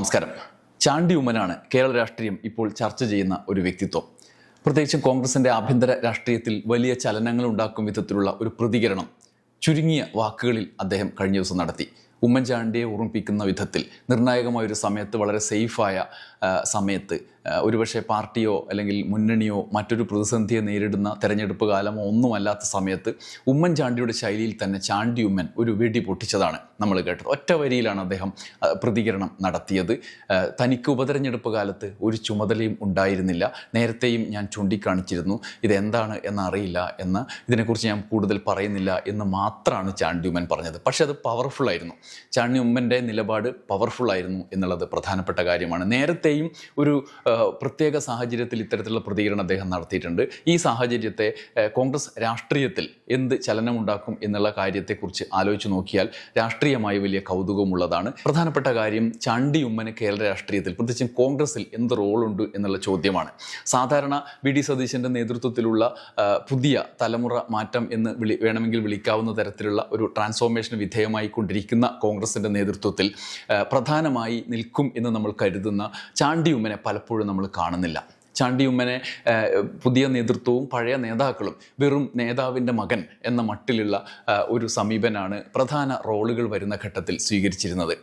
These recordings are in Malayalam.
നമസ്കാരം. ചാണ്ടി ഉമ്മനാണ് കേരള രാഷ്ട്രീയം ഇപ്പോൾ ചർച്ച ചെയ്യുന്ന ഒരു വ്യക്തിത്വം. പ്രത്യേകിച്ചും കോൺഗ്രസിന്റെ ആഭ്യന്തര രാഷ്ട്രീയത്തിൽ വലിയ ചലനങ്ങൾ ഉണ്ടാക്കും വിധത്തിലുള്ള ഒരു പ്രതികരണം ചുരുങ്ങിയ വാക്കുകളിൽ അദ്ദേഹം കഴിഞ്ഞ ദിവസം നടത്തി. ഉമ്മൻചാണ്ടിയെ ഓർമ്മിപ്പിക്കുന്ന വിധത്തിൽ നിർണായകമായ ഒരു സമയത്ത് വളരെ സേഫായ സമയത്ത് ഒരുപക്ഷെ പാർട്ടിയോ അല്ലെങ്കിൽ മുന്നണിയോ മറ്റൊരു പ്രതിസന്ധിയെ നേരിടുന്ന തെരഞ്ഞെടുപ്പ് കാലമോ ഒന്നുമല്ലാത്ത സമയത്ത് ഉമ്മൻചാണ്ടിയുടെ ശൈലിയിൽ തന്നെ ചാണ്ടി ഉമ്മൻ ഒരു വെടി പൊട്ടിച്ചതാണ് നമ്മൾ കേട്ടത്. ഒറ്റ വരിയിലാണ് അദ്ദേഹം പ്രതികരണം നടത്തിയത്. തനിക്ക് ഉപതെരഞ്ഞെടുപ്പ് കാലത്ത് ഒരു ചുമതലയും ഉണ്ടായിരുന്നില്ല. നേരത്തെയും ഞാൻ ചൂണ്ടിക്കാണിച്ചിരുന്നു. ഇതെന്താണ് എന്നറിയില്ല എന്ന് ഇതിനെക്കുറിച്ച് ഞാൻ കൂടുതൽ പറയുന്നില്ല എന്ന് മാത്രമാണ് ചാണ്ടി ഉമ്മൻ പറഞ്ഞത്. പക്ഷേ അത് പവർഫുൾ ചാണ്ടി ഉമ്മന്റെ നിലപാട് പവർഫുള്ളായിരുന്നു എന്നുള്ളത് പ്രധാനപ്പെട്ട കാര്യമാണ്. നേരത്തെയും ഒരു പ്രത്യേക സാഹചര്യത്തിൽ ഇത്തരത്തിലുള്ള പ്രതികരണം അദ്ദേഹം നടത്തിയിട്ടുണ്ട്. ഈ സാഹചര്യത്തെ കോൺഗ്രസ് രാഷ്ട്രീയത്തിൽ എന്ത് ചലനമുണ്ടാക്കും എന്നുള്ള കാര്യത്തെക്കുറിച്ച് ആലോചിച്ച് നോക്കിയാൽ രാഷ്ട്രീയമായി വലിയ കൗതുകമുള്ളതാണ്. പ്രധാനപ്പെട്ട കാര്യം ചാണ്ടി ഉമ്മന് കേരള രാഷ്ട്രീയത്തിൽ പ്രത്യേകിച്ചും കോൺഗ്രസിൽ എന്ത് റോളുണ്ട് എന്നുള്ള ചോദ്യമാണ്. സാധാരണ വി ഡി സതീശന്റെ നേതൃത്വത്തിലുള്ള പുതിയ തലമുറ മാറ്റം എന്ന് വിളി വേണമെങ്കിൽ വിളിക്കാവുന്ന തരത്തിലുള്ള ഒരു ട്രാൻസ്ഫോർമേഷന് വിധേയമായി കൊണ്ടിരിക്കുന്ന കോൺഗ്രസിന്റെ നേതൃത്വത്തിൽ പ്രധാനമായി നിൽക്കും എന്ന് നമ്മൾ കരുതുന്ന ചാണ്ടി ഉമ്മനെ പലപ്പോഴും നമ്മൾ കാണുന്നില്ല. ചാണ്ടി ഉമ്മനെ പുതിയ നേതൃത്വവും പഴയ നേതാക്കളും വെറും നേതാവിന്റെ മകൻ എന്ന മട്ടിലുള്ള ഒരു സമീപനാണ് പ്രധാന റോളുകൾ വരുന്ന ഘട്ടത്തിൽ സ്വീകരിച്ചിരുന്നത്.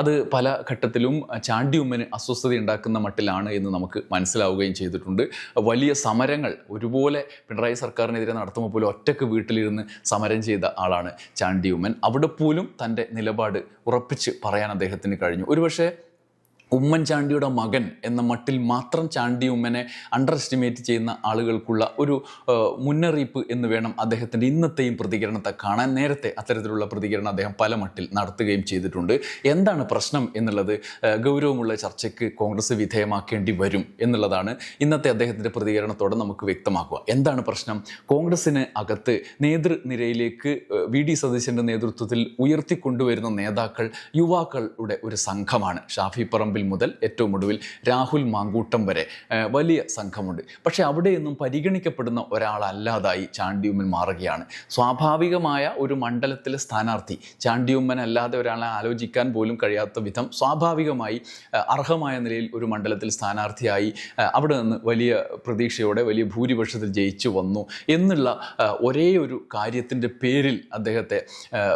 അത് പല ഘട്ടത്തിലും ചാണ്ടിയുമ്മന് അസ്വസ്ഥത ഉണ്ടാക്കുന്ന മട്ടിലാണ് എന്ന് നമുക്ക് മനസ്സിലാവുകയും ചെയ്തിട്ടുണ്ട്. വലിയ സമരങ്ങൾ ഒരുപോലെ പിണറായി സർക്കാരിനെതിരെ നടത്തുമ്പോൾ പോലും ഒറ്റയ്ക്ക് വീട്ടിലിരുന്ന് സമരം ചെയ്ത ആളാണ് ചാണ്ടിയുമ്മൻ. അവിടെ പോലും തന്റെ നിലപാട് ഉറപ്പിച്ച് പറയാൻ അദ്ദേഹത്തിന് കഴിഞ്ഞു. ഒരുപക്ഷെ ഉമ്മൻചാണ്ടിയുടെ മകൻ എന്ന മട്ടിൽ മാത്രം ചാണ്ടി ഉമ്മനെ അണ്ടർ എസ്റ്റിമേറ്റ് ചെയ്യുന്ന ആളുകൾക്കുള്ള ഒരു മുന്നറിയിപ്പ് എന്ന് വേണം അദ്ദേഹത്തിന്റെ ഇന്നത്തെയും പ്രതികരണത്തെ കാണാൻ. നേരത്തെ അത്തരത്തിലുള്ള പ്രതികരണം അദ്ദേഹം പല മട്ടിൽ നടത്തുകയും ചെയ്തിട്ടുണ്ട്. എന്താണ് പ്രശ്നം എന്നുള്ളത് ഗൗരവമുള്ള ചർച്ചയ്ക്ക് കോൺഗ്രസ് വിധേയമാക്കേണ്ടി വരും എന്നുള്ളതാണ് ഇന്നത്തെ അദ്ദേഹത്തിന്റെ പ്രതികരണത്തോടെ നമുക്ക് വ്യക്തമാക്കുക. എന്താണ് പ്രശ്നം? കോൺഗ്രസിന് അകത്ത് നേതൃനിരയിലേക്ക് വി ഡി സതീശന്റെ നേതൃത്വത്തിൽ ഉയർത്തിക്കൊണ്ടുവരുന്ന നേതാക്കൾ യുവാക്കളുടെ ഒരു സംഘമാണ്. ഷാഫി പറമ്പിൽ മുതൽ ഏറ്റവും ഒടുവിൽ രാഹുൽ മാങ്കൂട്ടം വരെ വലിയ സംഘമുണ്ട്. പക്ഷേ അവിടെയൊന്നും പരിഗണിക്കപ്പെടുന്ന ഒരാളല്ലാതായി ചാണ്ടിയുമ്മൻ മാറുകയാണ്. സ്വാഭാവികമായ ഒരു മണ്ഡലത്തിലെ സ്ഥാനാർത്ഥി ചാണ്ടിയുമ്മൻ അല്ലാതെ ഒരാളെ ആലോചിക്കാൻ പോലും കഴിയാത്ത വിധം സ്വാഭാവികമായി അർഹമായ നിലയിൽ ഒരു മണ്ഡലത്തിൽ സ്ഥാനാർത്ഥിയായി അവിടെ നിന്ന് വലിയ പ്രതീക്ഷയോടെ വലിയ ഭൂരിപക്ഷത്തിൽ ജയിച്ചു വന്നു എന്നുള്ള ഒരേ ഒരു കാര്യത്തിന്റെ പേരിൽ അദ്ദേഹത്തെ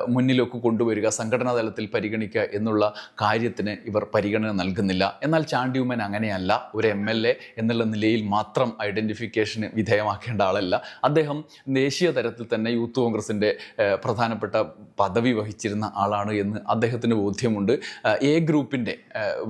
മുന്നിലൊക്കെ കൊണ്ടുവരിക സംഘടനാ തലത്തിൽ പരിഗണിക്കുക എന്നുള്ള കാര്യത്തിന് ഇവർ പരിഗണന നൽകുന്നില്ല എന്നാൽ ചാണ്ടി ഉമ്മൻ അങ്ങനെയല്ല. ഒരു എം എൽ എ എന്നുള്ള നിലയിൽ മാത്രം ഐഡന്റിഫിക്കേഷന് വിധേയമാക്കേണ്ട ആളല്ല. അദ്ദേഹം ദേശീയ തലത്തിൽ തന്നെ യൂത്ത് കോൺഗ്രസിന്റെ പ്രധാനപ്പെട്ട പദവി വഹിച്ചിരുന്ന ആളാണ് എന്ന് അദ്ദേഹത്തിന് ബോധ്യമുണ്ട്. എ ഗ്രൂപ്പിന്റെ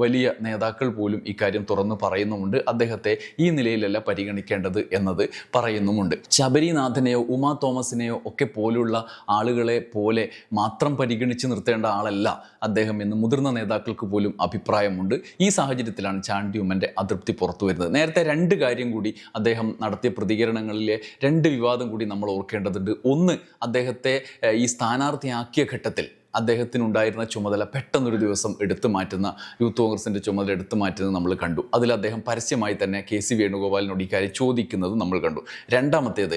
വലിയ നേതാക്കൾ പോലും ഇക്കാര്യം തുറന്നു പറയുന്നുമുണ്ട്. അദ്ദേഹത്തെ ഈ നിലയിലല്ല പരിഗണിക്കേണ്ടത് എന്നത് പറയുന്നുമുണ്ട്. ശബരിനാഥനെയോ ഉമാ തോമസിനെയോ ഒക്കെ പോലുള്ള ആളുകളെ പോലെ മാത്രം പരിഗണിച്ച് നിർത്തേണ്ട ആളല്ല അദ്ദേഹം എന്ന് മുതിർന്ന നേതാക്കൾക്ക് പോലും അഭിപ്രായമുണ്ട്. ഈ സാഹചര്യത്തിലാണ് ചാണ്ടിയുമ്മന്റെ അതൃപ്തി പുറത്തു വരുന്നത്. നേരത്തെ രണ്ട് കാര്യം കൂടി അദ്ദേഹം നടത്തിയ പ്രതികരണങ്ങളിലെ രണ്ട് വിവാദം കൂടി നമ്മൾ ഓർക്കേണ്ടതുണ്ട്. ഒന്ന് അദ്ദേഹത്തെ ഈ സ്ഥാനാർത്ഥിയാക്കിയ ഘട്ടത്തിൽ അദ്ദേഹത്തിനുണ്ടായിരുന്ന ചുമതല പെട്ടെന്നൊരു ദിവസം എടുത്തു മാറ്റുന്ന യൂത്ത് കോൺഗ്രസിന്റെ ചുമതല എടുത്തു മാറ്റുന്നത് നമ്മൾ കണ്ടു. അതിൽ അദ്ദേഹം പരസ്യമായി തന്നെ കെ സി വേണുഗോപാലിനോട് ഇക്കാര്യം ചോദിക്കുന്നത് നമ്മൾ കണ്ടു. രണ്ടാമത്തേത്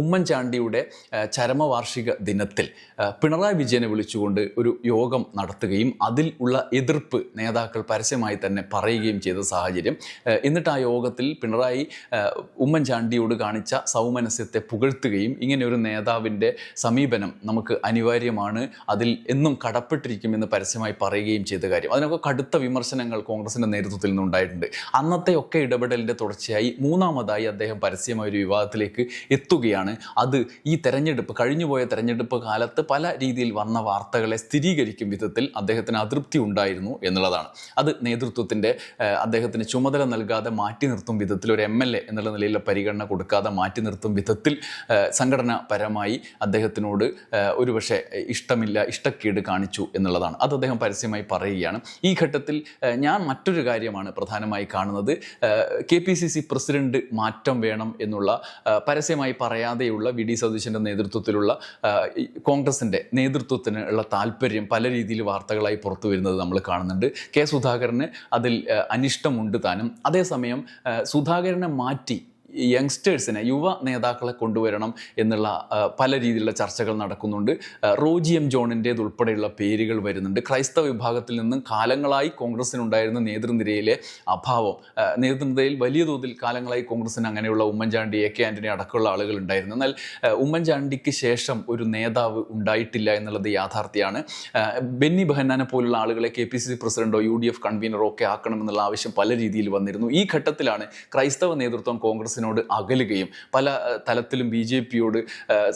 ഉമ്മൻചാണ്ടിയുടെ ചരമവാർഷിക ദിനത്തിൽ പിണറായി വിജയനെ വിളിച്ചുകൊണ്ട് ഒരു യോഗം നടത്തുകയും അതിൽ ഉള്ള എതിർപ്പ് നേതാക്കൾ പരസ്യമായി തന്നെ പറയുകയും ചെയ്ത സാഹചര്യം എന്നിട്ട് ആ യോഗത്തിൽ പിണറായി ഉമ്മൻചാണ്ടിയോട് കാണിച്ച സൗമനസ്യത്തെ പുകഴ്ത്തുകയും ഇങ്ങനെ ഒരു നേതാവിന്റെ സമീപനം നമുക്ക് അനിവാര്യമാണ്. അതിൽ എന്നും കടപ്പെട്ടിരിക്കുമെന്ന് പരസ്യമായി പറയുകയും ചെയ്ത കാര്യം. അതിനൊക്കെ കടുത്ത വിമർശനങ്ങൾ കോൺഗ്രസിന്റെ നേതൃത്വത്തിൽ നിന്നുണ്ടായിട്ടുണ്ട് അന്നത്തെ ഒക്കെ ഇടപെടലിന്റെ തുടർച്ചയായി മൂന്നാമതായി അദ്ദേഹം പരസ്യമായ ഒരു വിവാദത്തിലേക്ക് എത്തുകയാണ്. അത് ഈ തെരഞ്ഞെടുപ്പ് കഴിഞ്ഞുപോയ തെരഞ്ഞെടുപ്പ് കാലത്ത് പല രീതിയിൽ വന്ന വാർത്തകളെ സ്ഥിരീകരിക്കും വിധത്തിൽ അദ്ദേഹത്തിന് അതൃപ്തി ഉണ്ടായിരുന്നു എന്നുള്ളതാണ്. അത് നേതൃത്വത്തിന്റെ അദ്ദേഹത്തിന് ചുമതല നൽകാതെ മാറ്റി നിർത്തും വിധത്തിൽ ഒരു എം എൽ എ എന്നുള്ള നിലയിലുള്ള പരിഗണന കൊടുക്കാതെ മാറ്റി നിർത്തും വിധത്തിൽ സംഘടനാപരമായി അദ്ദേഹത്തിനോട് ഒരുപക്ഷെ ഇഷ്ടമില്ല ഇഷ്ടക്കേട് കാണിച്ചു എന്നുള്ളതാണ്. അത് അദ്ദേഹം പരസ്യമായി പറയുകയാണ്. ഈ ഘട്ടത്തിൽ ഞാൻ മറ്റൊരു കാര്യമാണ് പ്രധാനമായി കാണുന്നത്. K P C C president മാറ്റം വേണം എന്നുള്ള പരസ്യമായി പറയാതെയുള്ള വി ഡി സതീശന്റെ നേതൃത്വത്തിലുള്ള കോൺഗ്രസിന്റെ നേതൃത്വത്തിന് ഉള്ള താല്പര്യം പല രീതിയിൽ വാർത്തകളായി പുറത്തു വരുന്നത് നമ്മൾ കാണുന്നുണ്ട്. കെ സുധാകരന് അതിൽ അനിഷ്ടമുണ്ട് താനും. അതേസമയം സുധാകരനെ മാറ്റി യങ്സ്റ്റേഴ്സിനെ യുവ നേതാക്കളെ കൊണ്ടുവരണം എന്നുള്ള പല രീതിയിലുള്ള ചർച്ചകൾ നടക്കുന്നുണ്ട്. റോജി എം ജോണിന്റേത് ഉൾപ്പെടെയുള്ള പേരുകൾ വരുന്നുണ്ട്. ക്രൈസ്തവ വിഭാഗത്തിൽ നിന്നും കാലങ്ങളായി കോൺഗ്രസ്സിനുണ്ടായിരുന്ന നേതൃനിരയിലെ അഭാവം നേതൃനിരയിൽ വലിയ തോതിൽ കാലങ്ങളായി കോൺഗ്രസ്സിന് അങ്ങനെയുള്ള ഉമ്മൻചാണ്ടി എ കെ ആന്റണി അടക്കമുള്ള ആളുകൾ ഉണ്ടായിരുന്നു. എന്നാൽ ഉമ്മൻചാണ്ടിക്ക് ശേഷം ഒരു നേതാവ് ഉണ്ടായിട്ടില്ല എന്നുള്ളത് യാഥാർത്ഥ്യമാണ്. ബെന്നി ബെഹന്നാനെ പോലുള്ള ആളുകളെ കെ പി സി സി പ്രസിഡന്റോ യു ഡി എഫ് കൺവീനറോ ഒക്കെ ആക്കണമെന്നുള്ള ആവശ്യം പല രീതിയിൽ വന്നിരുന്നു. ഈ ഘട്ടത്തിലാണ് ക്രൈസ്തവ നേതൃത്വം കോൺഗ്രസിനോട് അകലുകയും പല തലത്തിലും ബി ജെ പിയോട്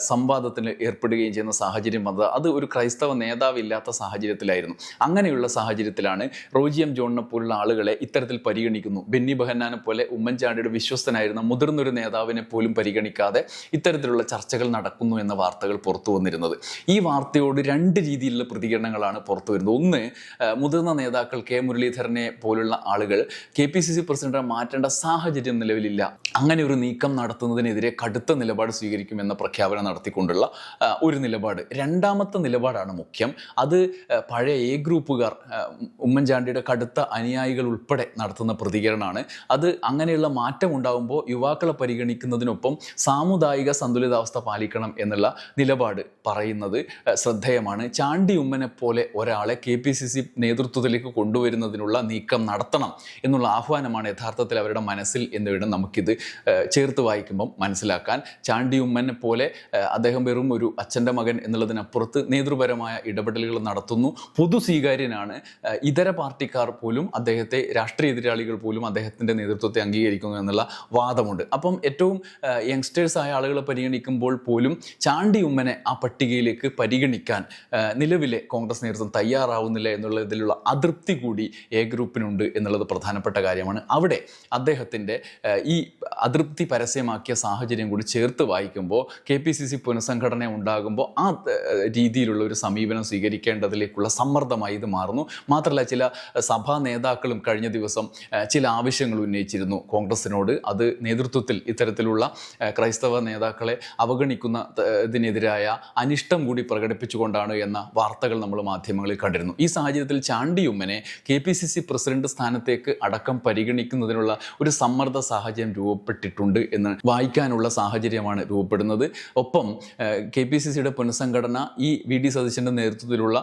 സംവാദത്തിന് ഏർപ്പെടുകയും ചെയ്യുന്ന സാഹചര്യം വന്നത് അത് ഒരു ക്രൈസ്തവ നേതാവില്ലാത്ത സാഹചര്യത്തിലായിരുന്നു. അങ്ങനെയുള്ള സാഹചര്യത്തിലാണ് റോജിയം ജോണിനെ പോലുള്ള ആളുകളെ ഇത്തരത്തിൽ പരിഗണിക്കുന്നു. ബെന്നി ബഹന്നാനെ പോലെ ഉമ്മൻചാണ്ടിയുടെ വിശ്വസ്തനായിരുന്ന മുതിർന്നൊരു നേതാവിനെ പോലും പരിഗണിക്കാതെ ഇത്തരത്തിലുള്ള ചർച്ചകൾ നടക്കുന്നു എന്ന വാർത്തകൾ പുറത്തു വന്നിരുന്നത്. ഈ വാർത്തയോട് രണ്ട് രീതിയിലുള്ള പ്രതികരണങ്ങളാണ് പുറത്തു വരുന്നത്. ഒന്ന് മുതിർന്ന നേതാക്കൾ കെ മുരളീധരനെ പോലുള്ള ആളുകൾ കെ പി സി സി പ്രസിഡന്റിനെ മാറ്റേണ്ട സാഹചര്യം നിലവിലില്ല. അങ്ങനെ ഒരു നീക്കം നടത്തുന്നതിനെതിരെ കടുത്ത നിലപാട് സ്വീകരിക്കുമെന്ന പ്രഖ്യാപനം നടത്തിക്കൊണ്ടുള്ള ഒരു നിലപാട്. രണ്ടാമത്തെ നിലപാടാണ് മുഖ്യം. അത് പഴയ എ ഗ്രൂപ്പുകാർ ഉമ്മൻചാണ്ടിയുടെ കടുത്ത അനുയായികൾ ഉൾപ്പെടെ നടത്തുന്ന പ്രതികരണമാണ്. അത് അങ്ങനെയുള്ള മാറ്റം ഉണ്ടാകുമ്പോൾ യുവാക്കളെ പരിഗണിക്കുന്നതിനൊപ്പം സാമുദായിക സന്തുലിതാവസ്ഥ പാലിക്കണം എന്നുള്ള നിലപാട് പറയുന്നത് ശ്രദ്ധേയമാണ്. ചാണ്ടി ഉമ്മനെ പോലെ ഒരാളെ കെ പി സി സി നേതൃത്വത്തിലേക്ക് കൊണ്ടുവരുന്നതിനുള്ള നീക്കം നടത്തണം എന്നുള്ള ആഹ്വാനമാണ് യഥാർത്ഥത്തിൽ അവരുടെ മനസ്സിൽ എന്നിവിടെ നമുക്കിത് ചേർത്ത് വായിക്കുമ്പം മനസ്സിലാക്കാൻ. ചാണ്ടി ഉമ്മനെ പോലെ അദ്ദേഹം വെറും ഒരു അച്ഛന്റെ മകൻ എന്നുള്ളതിനപ്പുറത്ത് നേതൃപരമായ ഇടപെടലുകൾ നടത്തുന്നു. പൊതു സ്വീകാര്യനാണ്. ഇതര പാർട്ടിക്കാർ പോലും അദ്ദേഹത്തെ രാഷ്ട്രീയ എതിരാളികൾ പോലും അദ്ദേഹത്തിന്റെ നേതൃത്വത്തെ അംഗീകരിക്കുന്നു എന്നുള്ള വാദമുണ്ട്. അപ്പം ഏറ്റവും യങ്സ്റ്റേഴ്സ് ആയ ആളുകളെ പരിഗണിക്കുമ്പോൾ പോലും ചാണ്ടി ഉമ്മനെ ആ പട്ടികയിലേക്ക് പരിഗണിക്കാൻ നിലവിലെ കോൺഗ്രസ് നേതൃത്വം തയ്യാറാവുന്നില്ല എന്നുള്ളതിലുള്ള അതൃപ്തി കൂടി എ ഗ്രൂപ്പിനുണ്ട് എന്നുള്ളത് പ്രധാനപ്പെട്ട കാര്യമാണ്. അവിടെ അദ്ദേഹത്തിന്റെ ഈ അതൃപ്തി പരസ്യമാക്കിയ സാഹചര്യം കൂടി ചേർത്ത് വായിക്കുമ്പോൾ കെ പി സി സി പുനഃസംഘടന ഉണ്ടാകുമ്പോൾ ആ രീതിയിലുള്ള ഒരു സമീപനം സ്വീകരിക്കേണ്ടതിലേക്കുള്ള സമ്മർദ്ദമായി ഇത് മാറുന്നു. മാത്രമല്ല ചില സഭാ നേതാക്കളും കഴിഞ്ഞ ദിവസം ചില ആവശ്യങ്ങൾ ഉന്നയിച്ചിരുന്നു. കോൺഗ്രസിനോട് അത് നേതൃത്വത്തിൽ ഇത്തരത്തിലുള്ള ക്രൈസ്തവ നേതാക്കളെ അവഗണിക്കുന്ന ഇതിനെതിരായ അനിഷ്ടം കൂടി പ്രകടിപ്പിച്ചുകൊണ്ടാണ് എന്ന വാർത്തകൾ നമ്മൾ മാധ്യമങ്ങളിൽ കണ്ടിരുന്നു. ഈ സാഹചര്യത്തിൽ ചാണ്ടിയുമ്മനെ K P C C president സ്ഥാനത്തേക്ക് അടക്കം പരിഗണിക്കുന്നതിനുള്ള ഒരു സമ്മർദ്ദ സാഹചര്യം രൂപപ്പെട്ടിട്ടുണ്ട് എന്ന് വായിക്കാനുള്ള സാഹചര്യമാണ് രൂപപ്പെടുന്നത്. ഒപ്പം കെ പി സി സിയുടെ പുനഃസംഘടന ഈ വി ഡി സതീശന്റെ നേതൃത്വത്തിലുള്ള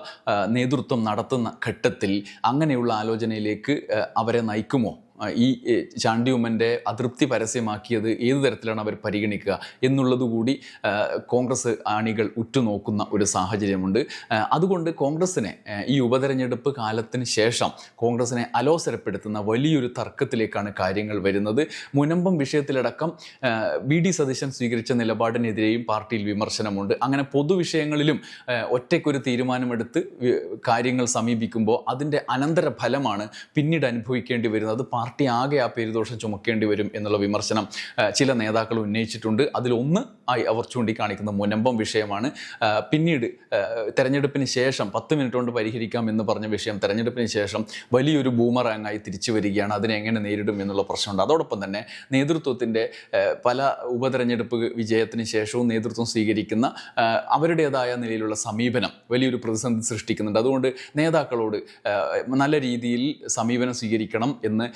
നേതൃത്വം നടത്തുന്ന ഘട്ടത്തിൽ അങ്ങനെയുള്ള ആലോചനയിലേക്ക് അവരെ നയിക്കുമോ? ഈ ചാണ്ടി ഉമ്മന്റെ അതൃപ്തി പരസ്യമാക്കിയത് ഏത് തരത്തിലാണ് അവർ പരിഗണിക്കുക എന്നുള്ളതുകൂടി കോൺഗ്രസ് ആണികൾ ഉറ്റുനോക്കുന്ന ഒരു സാഹചര്യമുണ്ട്. അതുകൊണ്ട് കോൺഗ്രസിനെ ഈ ഉപതെരഞ്ഞെടുപ്പ് കാലത്തിന് ശേഷം കോൺഗ്രസിനെ അലോസരപ്പെടുത്തുന്ന വലിയൊരു തർക്കത്തിലേക്കാണ് കാര്യങ്ങൾ വരുന്നത്. മുനമ്പം വിഷയത്തിലടക്കം വി ഡി സതീശൻ സ്വീകരിച്ച നിലപാടിനെതിരെയും പാർട്ടിയിൽ വിമർശനമുണ്ട്. അങ്ങനെ പൊതുവിഷയങ്ങളിലും ഒറ്റയ്ക്കൊരു തീരുമാനമെടുത്ത് കാര്യങ്ങൾ സമീപിക്കുമ്പോൾ അതിന്റെ അനന്തര ഫലമാണ് പിന്നീട് അനുഭവിക്കേണ്ടി വരുന്നത്. അത് പാർട്ടി ആകെ ആ പേരുദോഷം ചുമക്കേണ്ടി വരും എന്നുള്ള വിമർശനം ചില നേതാക്കൾ ഉന്നയിച്ചിട്ടുണ്ട്. അതിലൊന്ന് ആയി അവർ ചൂണ്ടിക്കാണിക്കുന്ന മുനമ്പം വിഷയമാണ്. പിന്നീട് തെരഞ്ഞെടുപ്പിന് ശേഷം പത്ത് മിനിറ്റ് കൊണ്ട് പരിഹരിക്കാം എന്ന് പറഞ്ഞ വിഷയം തെരഞ്ഞെടുപ്പിന് ശേഷം വലിയൊരു ബൂമറാങ്ങായി തിരിച്ചു വരികയാണ്. അതിനെ എങ്ങനെ നേരിടും എന്നുള്ള പ്രശ്നമുണ്ട്. അതോടൊപ്പം തന്നെ നേതൃത്വത്തിന്റെ പല ഉപതെരഞ്ഞെടുപ്പ് വിജയത്തിന് ശേഷവും നേതൃത്വം സ്വീകരിക്കുന്ന അവരുടേതായ നിലയിലുള്ള സമീപനം വലിയൊരു പ്രതിസന്ധി സൃഷ്ടിക്കുന്നുണ്ട്. അതുകൊണ്ട് നേതാക്കളോട് നല്ല രീതിയിൽ സമീപനം സ്വീകരിക്കണം എന്ന്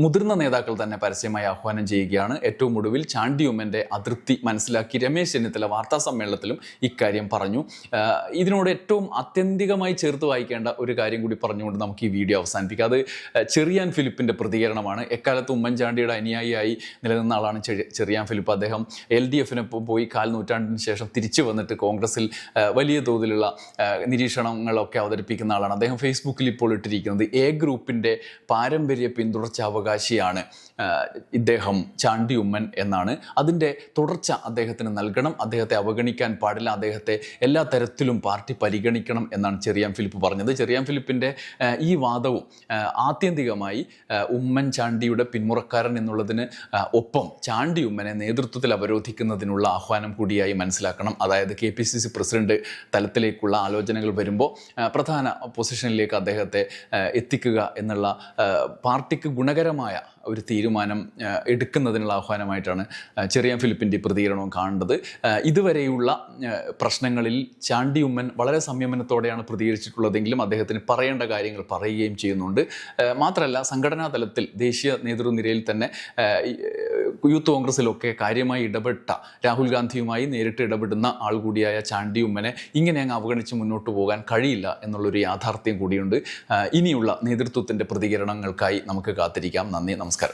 മുതിർന്ന നേതാക്കൾ തന്നെ പരസ്യമായി ആഹ്വാനം ചെയ്യുകയാണ്. ഏറ്റവും ഒടുവിൽ ചാണ്ടിയുമ്മന്റെ അതൃപ്തി മനസ്സിലാക്കി രമേശ് ചെന്നിത്തല വാർത്താ സമ്മേളനത്തിലും ഇക്കാര്യം പറഞ്ഞു. ഇതിനോട് ഏറ്റവും ആത്യന്തികമായി ചേർത്ത് വായിക്കേണ്ട ഒരു കാര്യം കൂടി പറഞ്ഞുകൊണ്ട് നമുക്ക് ഈ വീഡിയോ അവസാനിപ്പിക്കാം. അത് ചെറിയാൻ ഫിലിപ്പിന്റെ പ്രതികരണമാണ്. എക്കാലത്ത് ഉമ്മൻചാണ്ടിയുടെ അനുയായിയായി നിലനിന്ന ആളാണ് ചെറി- ചെറിയാൻ ഫിലിപ്പ്. അദ്ദേഹം എൽ ഡി എഫിനൊപ്പം പോയി കാൽ നൂറ്റാണ്ടിന് ശേഷം തിരിച്ചു വന്നിട്ട് കോൺഗ്രസിൽ വലിയ തോതിലുള്ള നിരീക്ഷണങ്ങളൊക്കെ അവതരിപ്പിക്കുന്ന ആളാണ്. അദ്ദേഹം ഫേസ്ബുക്കിൽ ഇപ്പോൾ ഇട്ടിരിക്കുന്നത്. എ ഗ്രൂപ്പിന്റെ പാരമ്പര്യ പിന്തുടർച്ച അവകാശിയാണ്. ഇദ്ദേഹം ചാണ്ടി ഉമ്മൻ എന്നാണ്. അതിന്റെ തുടർച്ച അദ്ദേഹത്തിന് നൽകണം. അദ്ദേഹത്തെ അവഗണിക്കാൻ പാടില്ല. അദ്ദേഹത്തെ എല്ലാ തരത്തിലും പാർട്ടി പരിഗണിക്കണം എന്നാണ് ചെറിയാൻ ഫിലിപ്പ് പറഞ്ഞത്. ചെറിയാൻ ഫിലിപ്പിന്റെ ഈ വാദവും ആത്യന്തികമായി ഉമ്മൻചാണ്ടിയുടെ ഉമ്മൻ ചാണ്ടിയുടെ പിന്മുറക്കാരൻ എന്നുള്ളതിന് ഒപ്പം ചാണ്ടി ഉമ്മനെ നേതൃത്വത്തിൽ അവരോധിക്കുന്നതിനുള്ള ആഹ്വാനം കൂടിയായി മനസ്സിലാക്കണം. അതായത് K P C C president തലത്തിലേക്കുള്ള ആലോചനകൾ വരുമ്പോൾ പ്രധാന പൊസിഷനിലേക്ക് അദ്ദേഹത്തെ എത്തിക്കുക എന്നുള്ള പാർട്ടിക്ക് ഗുണകരമായ ഒരു തീരുമാനം എടുക്കുന്നതിനുള്ള ആഹ്വാനമായിട്ടാണ് ചെറിയ ഫിലിപ്പിന്റെ പ്രതികരണവും കാണേണ്ടത്. ഇതുവരെയുള്ള പ്രശ്നങ്ങളിൽ ചാണ്ടി ഉമ്മൻ വളരെ സംയമനത്തോടെയാണ് പ്രതികരിച്ചിട്ടുള്ളതെങ്കിലും അദ്ദേഹത്തിന് പറയേണ്ട കാര്യങ്ങൾ പറയുകയും ചെയ്യുന്നുണ്ട്. മാത്രമല്ല സംഘടനാ തലത്തിൽ ദേശീയ നേതൃനിരയിൽ തന്നെ യൂത്ത് കോൺഗ്രസിലൊക്കെ കാര്യമായി ഇടപെട്ട രാഹുൽ ഗാന്ധിയുമായി നേരിട്ട് ഇടപെടുന്ന ആൾ കൂടിയായ ചാണ്ടി ഉമ്മനെ ഇങ്ങനെ അങ്ങ് അവഗണിച്ച് മുന്നോട്ട് പോകാൻ കഴിയില്ല എന്നുള്ളൊരു യാഥാർത്ഥ്യം കൂടിയുണ്ട്. ഇനിയുള്ള നേതൃത്വത്തിന്റെ പ്രതികരണങ്ങൾക്കായി നമുക്ക് കാത്തിരിക്കാം. നന്ദി നമസ്കാരം.